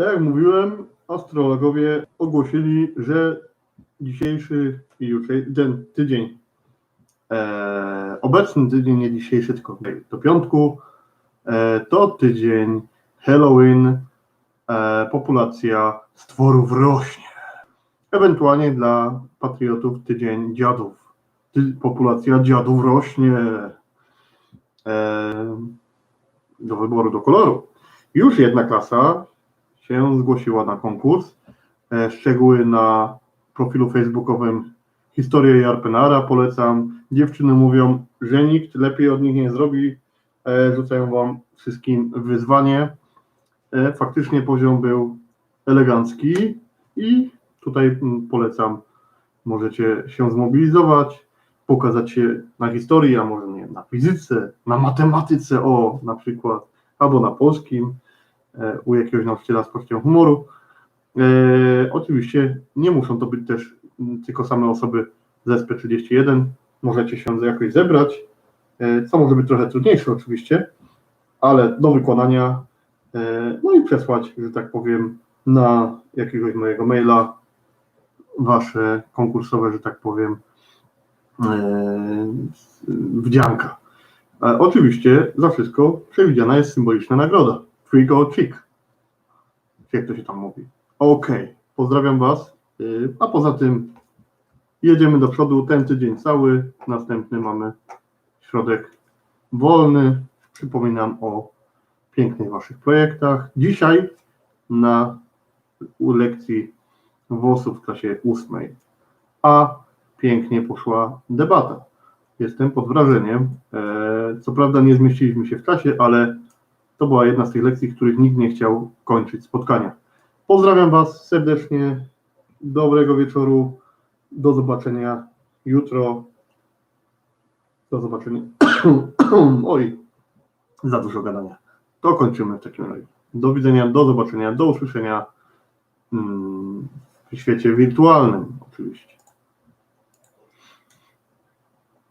Tak jak mówiłem, astrologowie ogłosili, że dzisiejszy i jutrzejszy, ten tydzień, e, obecny tydzień, nie dzisiejszy, tylko do piątku, e, to tydzień Halloween, e, populacja stworów rośnie. Ewentualnie dla patriotów tydzień dziadów. Ty, populacja dziadów rośnie e, do wyboru, do koloru. Już jedna klasa się zgłosiła na konkurs. E, Szczegóły na profilu facebookowym Historia Jarpenara polecam. Dziewczyny mówią, że nikt lepiej od nich nie zrobi. E, Rzucają wam wszystkim wyzwanie. E, Faktycznie poziom był elegancki i tutaj mm, polecam, możecie się zmobilizować, pokazać się na historii, a może nie, na fizyce, na matematyce, o na przykład, albo na polskim, u jakiegoś nauczyciela z poczuciem humoru. E, oczywiście nie muszą to być też tylko same osoby z SP31, możecie się jakoś zebrać, e, co może być trochę trudniejsze oczywiście, ale do wykonania, e, no i przesłać, że tak powiem, na jakiegoś mojego maila wasze konkursowe, że tak powiem, e, wdzianka. E, Oczywiście za wszystko przewidziana jest symboliczna nagroda. Free go chick. Jak to się tam mówi. Okej, pozdrawiam Was. Y, A poza tym jedziemy do przodu ten tydzień cały. Następny mamy środek wolny. Przypominam o pięknych Waszych projektach. Dzisiaj na lekcji WOS-u w klasie ósmej. A pięknie poszła debata. Jestem pod wrażeniem. E, Co prawda nie zmieściliśmy się w czasie, ale to była jedna z tych lekcji, których nikt nie chciał kończyć spotkania. Pozdrawiam Was serdecznie. Dobrego wieczoru. Do zobaczenia jutro. Do zobaczenia. Oj, za dużo gadania. To kończymy w takim razie. Do widzenia, do zobaczenia, do usłyszenia mm, w świecie wirtualnym oczywiście.